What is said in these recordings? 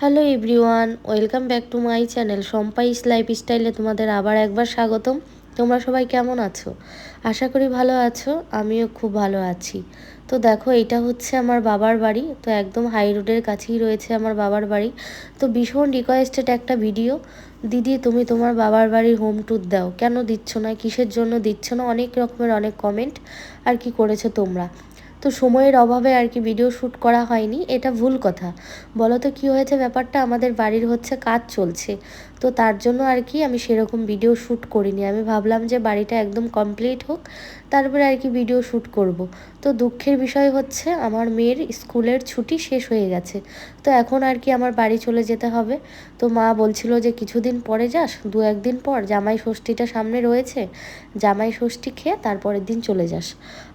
Hello everyone, welcome back to my channel সম্পাইস লাইফস্টাইলে তোমাদের আবার একবার স্বাগতম। তোমরা সবাই কেমন আছো? আশা করি ভালো আছো, আমিও খুব ভালো আছি। তো দেখো, এটা হচ্ছে আমার বাবার বাড়ি, তো একদম হাই রোডের কাছেই রয়েছে আমার বাবার বাড়ি। তো ভীষণ রিকোয়েস্টেড একটা ভিডিও দিদি, তুমি তোমার বাবার বাড়ির হোম ট্যুর দাও। কেন দিচ্ছ না? কিসের জন্য দিচ্ছ না? অনেক রকমের অনেক কমেন্ট আর কি করেছ তোমরা? তো সময়ের অভাবে আর কি ভিডিও শ্যুট করা হয়নি, এটা ভুল কথা। বলো তো কী হয়েছে ব্যাপারটা? আমাদের বাড়ির হচ্ছে কাজ চলছে। তো তার জন্য আর কি আমি সেরকম ভিডিও শ্যুট করিনি। আমি ভাবলাম যে বাড়িটা একদম কমপ্লিট হোক। তারপরে আর কি ভিডিও শ্যুট করব। তো দুঃখের বিষয় হচ্ছে আমার মেয়ের স্কুলের ছুটি শেষ হয়ে গেছে। তো এখন আর কি আমার বাড়ি চলে যেতে হবে। তো মা বলছিল যে কিছুদিন পরে যাস, দু একদিন পর জামাই ষষ্ঠীটা সামনে রয়েছে, জামাই ষষ্ঠী খেয়ে তারপরের দিন চলে যাস।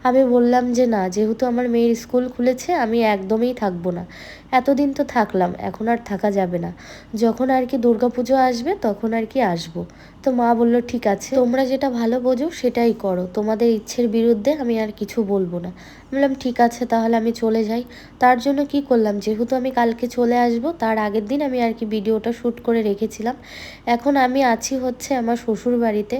আমি বললাম যে না, যেহেতু আমার মেয়ের স্কুল খুলেছে, আমি একদমই থাকব না। এতদিন তো থাকলাম, এখন আর থাকা যাবে না। যখন আর কি দুর্গাপুজো আসবে, তখন আর কি আসব। তো মা বলল, ঠিক আছে। তোমরা যেটা ভালো বোঝো সেটাই করো। তোমাদের ইচ্ছের বিরুদ্ধে আমি আর কিছু বলব না। বললাম, ঠিক আছে, তাহলে আমি চলে যাই। তার জন্য কি করলাম, যেহেতু আমি কালকে চলে আসব, তার আগের দিন আমি আর কি ভিডিওটা শ্যুট করে রেখেছিলাম। এখন আমি আছি হচ্ছে আমার শ্বশুর বাড়িতে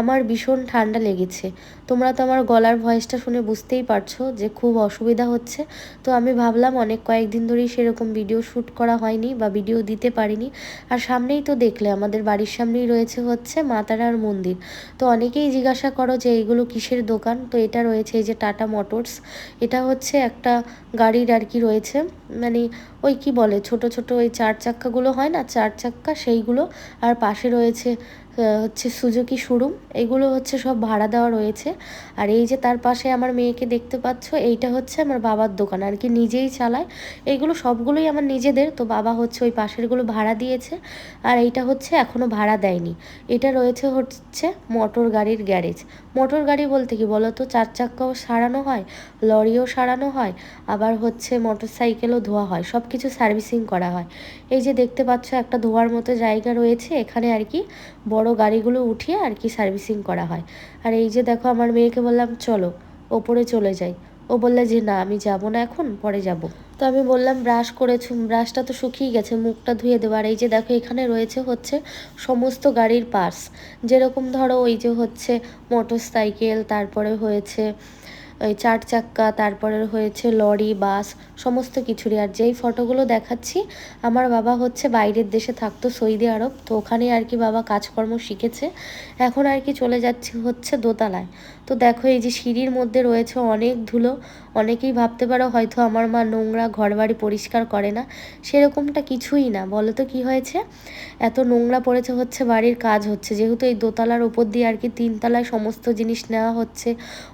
আমার ভীষণ ঠান্ডা লেগেছে। তোমরা তো আমার গলার ভয়েসটা শুনে বুঝতেই পারছ যে খুব অসুবিধা হচ্ছে। তো আমি ভাবলাম, অনেক কয়েকদিন ধরেই সেরকম ভিডিও শ্যুট করা হয়নি বা ভিডিও দিতে পারিনি। আর সামনেই তো দেখলে, আমাদের বাড়ির সামনেই রয়েছে হচ্ছে মাতারার মন্দির। তো অনেকেই জিজ্ঞাসা করো যে, এইগুলো কিসের দোকান? তো এটা রয়েছে এই যে টাটা মোটরস। এটা হচ্ছে একটা গাড়ির আর কি রয়েছে। মানে ওই কি বলে, ছোট ছোট ওই চার চাক্কাগুলো হয় না? চার চাক্কা সেইগুলো। আর পাশে রয়েছে হচ্ছে সুজুকি শোরুম এগুলো হচ্ছে সব ভাড়া দেওয়া রয়েছে। আর এই যে তার পাশে আমার মেয়েকে দেখতে পাচ্ছ, এইটা হচ্ছে আমার বাবার দোকান, আর কি নিজেই চালায়। এইগুলো সবগুলোই আমার নিজেদের, তো বাবা হচ্ছে ওই পাশেরগুলো ভাড়া দিয়েছে, আর এইটা হচ্ছে এখনও ভাড়া দেয়নি। এটা রয়েছে হচ্ছে মোটর গাড়ির গ্যারেজ। মোটর গাড়ি বলতে কি বলো তো চার চাক্কাও সারানো হয়, লরিও সারানো হয়, আবার হচ্ছে মোটর সাইকেলও ধোয়া হয় সব কিছু সার্ভিসিং করা হয়। এই যে দেখতে পাচ্ছ একটা ধোয়ার মতো জায়গা রয়েছে, এখানে আর কি বড় গাড়িগুলো উঠিয়ে আর কি সার্ভিসিং করা হয়। আর এই যে দেখো আমার মেয়েকে বললাম, চলো, ওপরে চলে যাই। ও বললে যে, না, আমি যাব না এখন, পরে যাব। তো আমি বললাম, ব্রাশ করেছ, ব্রাশটা তো শুকিয়ে গেছে, মুখটা ধুয়ে দেবো। আর এই যে দেখো এখানে রয়েছে হচ্ছে সমস্ত গাড়ির পার্স যেরকম ধরো ওই যে হচ্ছে মোটর সাইকেল তারপরে হয়েছে ওই চার চাক্কা, তারপরে হয়েছে লরি, বাস, সমস্ত কিছুরই। আর যেই ফটোগুলো দেখাচ্ছি, আমার বাবা হচ্ছে বাইরের দেশে থাকতো, সৌদি আরব। তো ওখানে আর কি বাবা কাজকর্ম শিখেছে। এখন আর কি চলে যাচ্ছি হচ্ছে দোতলায়। তো দেখো, এই যে সিঁড়ির মধ্যে রয়েছে অনেক ধুলো, অনেকেই ভাবতে পারো হয়তো আমার মা নোংরা ঘর বাড়ি পরিষ্কার করে না। সেরকমটা কিছুই না। বলো তো কী হয়েছে? এত নোংরা পড়েছে হচ্ছে, বাড়ির কাজ হচ্ছে। যেহেতু এই দোতলার ওপর দিয়ে আর কি তিনতলায় সমস্ত জিনিস নেওয়া হচ্ছে,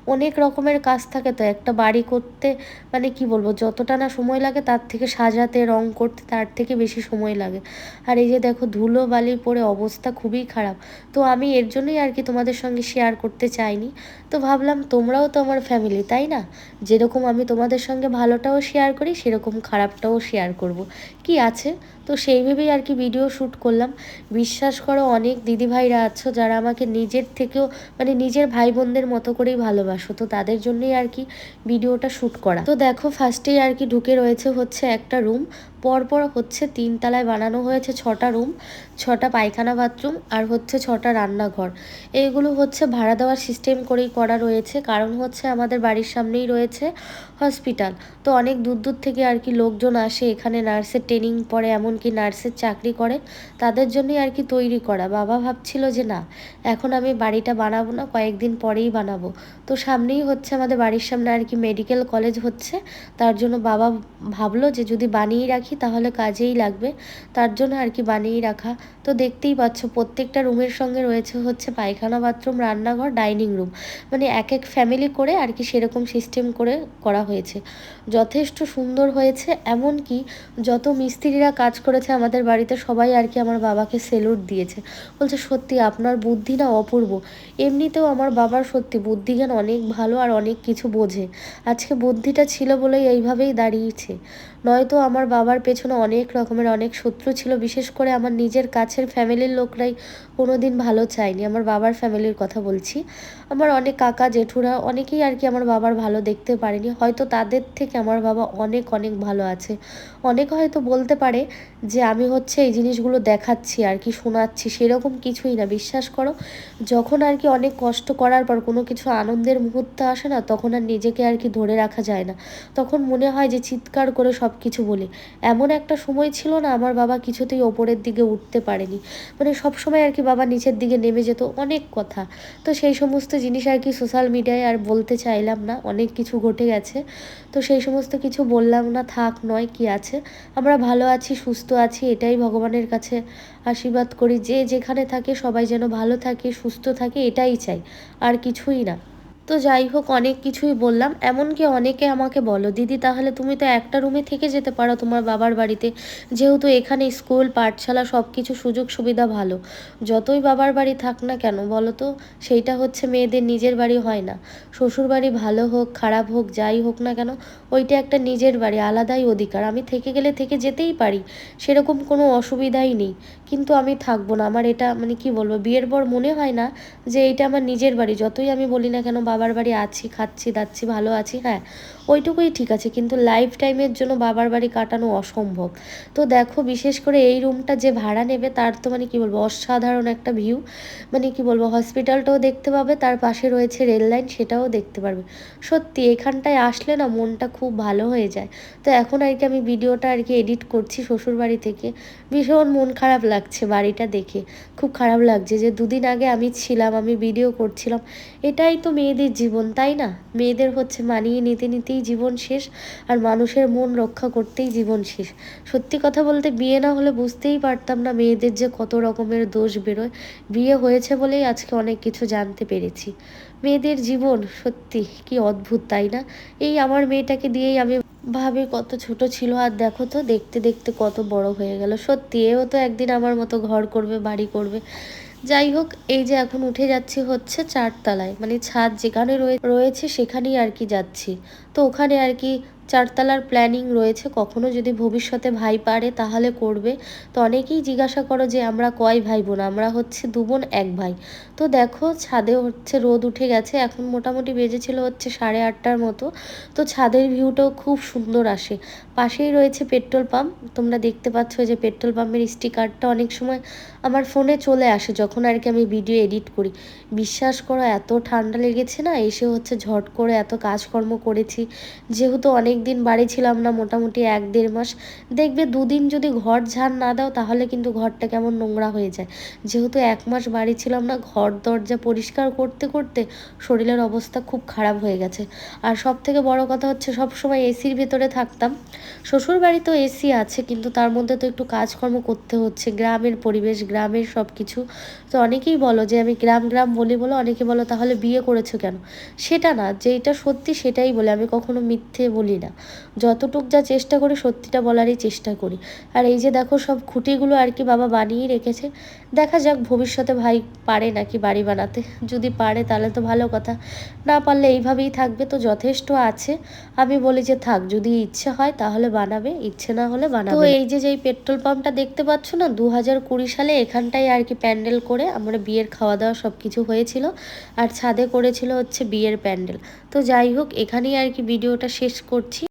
অনেক রকমের কাজ থাকে তো। একটা বাড়ি করতে মানে কি বলব, যতটা না সময় লাগে তার থেকে সাজাতে, রং করতে তার থেকে বেশি সময় লাগে। আর এই যে দেখো, ধুলো বালি পড়ে অবস্থা খুবই খারাপ। তো আমি এর জন্যই আর কি তোমাদের সঙ্গে শেয়ার করতে চাইনি। তো ভাবলাম তোমরাও তো আমার ফ্যামিলি তাই না? যেরকম আমি তোমাদের সঙ্গে ভালোটাও শেয়ার করি, সেরকম খারাপটাও শেয়ার করব। কি আছে? তো সেই ভেবেই আর কি ভিডিও শ্যুট করলাম। বিশ্বাস করো, অনেক দিদিভাইরা আছো যারা আমাকে নিজের থেকেও মানে নিজের ভাই বোনদের মতো করেই ভালোবাসো। তো তাদের জন্যই আর কি ভিডিওটা শ্যুট করা। তো দেখো ফার্স্টেই আর কি ঢুকে রয়েছে হচ্ছে একটা রুম পরপর হচ্ছে তিন তিনতলায় বানানো হয়েছে ছটা রুম ছটা পায়খানা বাথরুম আর হচ্ছে ছটা রান্নাঘর। এইগুলো হচ্ছে ভাড়া দেওয়ার সিস্টেম করেই করা রয়েছে। কারণ হচ্ছে আমাদের বাড়ির সামনেই রয়েছে হসপিটাল। তো অনেক দূর দূর থেকে আর কি লোকজন আসে, এখানে নার্সের ট্রেনিং পড়ে, এমনকি নার্সের চাকরি করে। তাদের জন্যই আর কি তৈরি করা। বাবা ভাবছিল যে না, এখন আমি বাড়িটা বানাবো না, কয়েকদিন পরেই বানাবো। তো সামনেই হচ্ছে আমাদের বাড়ির সামনে আর কি মেডিকেল কলেজ হচ্ছে। তার জন্য বাবা ভাবলো যে যদি বানিয়ে রাখি তাহলে কাজেই লাগবে। তার জন্য আর কি বানিয়ে রাখা। তো দেখতেই পাচ্ছ, প্রত্যেকটা রুমের সঙ্গে রয়েছে হচ্ছে পায়খানা বাথরুম, রান্নাঘর, ডাইনিং রুম। মানে এক এক ফ্যামিলি করে আর কি সেরকম সিস্টেম করে করা হয়েছে। যথেষ্ট সুন্দর হয়েছে এমন কি যত মিস্ত্রিরা কাজ করেছে আমাদের বাড়িতে সবাই আর কি আমার বাবাকে সেলুট দিয়েছে। বলছে, সত্যি আপনার বুদ্ধি না অপূর্ব। এমনিতেও আমার বাবার সত্যি বুদ্ধিজ্ঞান অনেক ভালো আর অনেক কিছু বোঝে। আজকে বুদ্ধিটা ছিল বলেই এইভাবেই দাঁড়িয়েছে। নয়তো আমার বাবার পেছনে অনেক রকমের অনেক শত্রু ছিল, বিশেষ করে আমার নিজের কাছের ফ্যামিলির লোকরাই কোনো দিন ভালো চায়নি। আমার বাবার ফ্যামিলির কথা বলছি। আমার অনেক কাকা, জেঠুরা অনেকেই আর কি আমার বাবার ভালো দেখতে পারেনি। হয়তো তাদের থেকে আমার বাবা অনেক অনেক ভালো আছে। অনেক হয়তো বলতে পারে যে আমি হচ্ছে এই জিনিসগুলো দেখাচ্ছি আর কি, শোনাচ্ছি, সেরকম কিছুই না। বিশ্বাস করো, যখন আর কি অনেক কষ্ট করার পর কোনো কিছু আনন্দের মুহূর্ত আসে না, তখন আর নিজেকে আর কি ধরে রাখা যায় না। তখন মনে হয় যে চিৎকার করে সব কিছু বলি। এমন একটা সময় ছিল না, আমার বাবা কিছুতেই ওপরের দিকে উঠতে পারেনি। মানে সব সময় আর কি বাবা নিচের দিকে নেমে যেত, অনেক কথা। তো সেই সমস্ত জিনিস আর কি সোশ্যাল মিডিয়ায় আর বলতে চাইলাম না, অনেক কিছু ঘটে গেছে। তো সেই সমস্ত কিছু বললাম না, থাক, নয়, কি আছে? আমরা ভালো আছি, সুস্থ আছি, এটাই ভগবানের কাছে আশীর্বাদ করি। যে যেখানে থাকে সবাই যেন ভালো থাকে, সুস্থ থাকে, এটাই চাই, আর কিছুই না। তো যাই হোক, অনেক কিছুই বললাম। এমনকি অনেকে আমাকে বলো, দিদি, তাহলে তুমি তো একটা রুমে থেকে যেতে পারো তোমার বাবার বাড়িতে। যেহেতু এখানে স্কুল, পাঠশালা সব কিছু সুযোগ সুবিধা ভালো। যতই বাবার বাড়ি থাক না কেন, বলো তো, সেইটা হচ্ছে মেয়েদের নিজের বাড়ি হয় না। শ্বশুর বাড়ি ভালো হোক, খারাপ হোক, যাই হোক না কেন, ওইটা একটা নিজের বাড়ি, আলাদাই অধিকার। আমি থেকে গেলে থেকে যেতেই পারি, সেরকম কোনো অসুবিধাই নেই। কিন্তু আমি থাকব না। আমার এটা মানে কি বলব, বিয়ের পর মনে হয় না যে এটা আমার নিজের বাড়ি। যতই আমি বলি না কেন বাবার বাড়ি আছি, খাচ্ছি, দাচ্ছি, ভালো আছি হ্যাঁ ওইটুকুই ঠিক আছে, কিন্তু লাইফ টাইমের জন্য বাবার বাড়ি কাটানো অসম্ভব। তো দেখো, বিশেষ করে এই রুমটা যে ভাড়া নেবে, তার তো মানে কি বলব, অসাধারণ একটা ভিউ মানে কি বলব হসপিটালটাও দেখতে পাবে, তার পাশে রয়েছে রেল লাইন সেটাও দেখতে পারবে। সত্যি, এখানটায় আসলে না মনটা খুব ভালো হয়ে যায়। তো এখন আর কি আমি ভিডিওটা আর কি এডিট করছি শ্বশুর বাড়ি থেকে। ভীষণ মন খারাপ লাগছে বাড়িটা দেখে। খুব খারাপ লাগছে যে দুদিন আগে আমি ছিলাম, আমি ভিডিও করছিলাম। এটাই তো মেয়েদের জীবন, তাই না? মেয়েদের হচ্ছে মানিয়ে নিতে নিতেই জীবন শেষ আর মানুষের মন রক্ষা করতেই জীবন শেষ। সত্যি কথা বলতে বিয়ে না হলে বুঝতেই পারতাম না মেয়েদের যে কত রকমের দোষ বেরোয়। বিয়ে হয়েছে বলেই আজকে অনেক কিছু জানতে পেরেছি। মেয়েদের জীবন, সত্যি কি অদ্ভুত, তাই না? এই আমার মেয়েটাকে দিয়েই আমি ভাবে কত ছোট ছিল আর দেখো তো, দেখতে দেখতে কত বড় হয়ে গেল। সত্যি, এও তো একদিন আমার মতো ঘর করবে, বাড়ি করবে। যাই হোক, এই যে এখন উঠে যাচ্ছি হচ্ছে চারতলায়। মানে ছাদ যেখানে রয়েছে সেখানেই আর কি যাচ্ছি। তো ওখানে আর কি চারতলার প্ল্যানিং রয়েছে। কখনো যদি ভবিষ্যতে ভাই পারে, তাহলে করবে। তো অনেকেই জিজ্ঞাসা করো যে, আমরা কয় ভাই বোন? আমরা হচ্ছে দু বোন, এক ভাই। তো দেখো, ছাদে হচ্ছে রোদ উঠে গেছে। এখন মোটামুটি বেজেছিল হচ্ছে সাড়ে আটটার মতো। তো ছাদের ভিউটাও খুব সুন্দর আসে। পাশেই রয়েছে পেট্রোল পাম্প। তোমরা দেখতে পাচ্ছ যে পেট্রোল পাম্পের স্টিকারটা অনেক সময় আমার ফোনে চলে আসে যখন আর কি আমি ভিডিও এডিট করি। বিশ্বাস করো, এত ঠান্ডা লেগেছে না, এসে হচ্ছে ঝট করে এত কাজকর্ম করেছি। যেহেতু অনেক দিন বাড়ি ছিলাম না, মোটামুটি এক দেড় মাস। দেখবে দুদিন যদি ঘর ঝাড় না দাও, তাহলে কিন্তু ঘরটা কেমন নোংরা হয়ে যায়। যেহেতু এক মাস বাড়ি ছিলাম না, ঘর দরজা পরিষ্কার করতে করতে শরীরের অবস্থা খুব খারাপ হয়ে গেছে। আর সব থেকে বড় কথা হচ্ছে সবসময় এসির ভেতরে থাকতাম। শ্বশুর বাড়িতেও এসি আছে, কিন্তু তার মধ্যে তো একটু কাজকর্ম করতে হচ্ছে, গ্রামের পরিবেশ, গ্রামের সব কিছু তো অনেকেই বলো যে আমি গ্রাম গ্রাম বলি বলো অনেকে বলো, তাহলে বিয়ে করেছ কেন? সেটা না যেটা সত্যি সেটাই বলে, আমি কখনো মিথ্যে বলি না। যতটুক যা চেষ্টা করি, সত্যিটা বলারই চেষ্টা করি। আর এই যে দেখো, সব খুঁটিগুলো আর কি বাবা বানিয়ে রেখেছে। দেখা যাক, ভবিষ্যতে ভাই পারে নাকি বাড়ি বানাতে। যদি পারে, তাহলে তো ভালো কথা। না পারলে এইভাবেই থাকবে, তো যথেষ্ট আছে। আমি বলি যে থাক, যদি ইচ্ছে হয়, তাহলে বানাবে ইচ্ছে না হলে বানাবে তো এই যে যেই পেট্রোল পাম্পটা দেখতে পাচ্ছ না দু হাজার কুড়ি সালে এখানটাই আর কি প্যান্ডেল করে আমরা বিয়ের খাওয়া দাওয়া সব কিছু হয়েছিল আর ছাদে করেছিল হচ্ছে বিয়ের প্যান্ডেল। তো যাই হোক এখানেই আর কি ভিডিওটা শেষ করছি।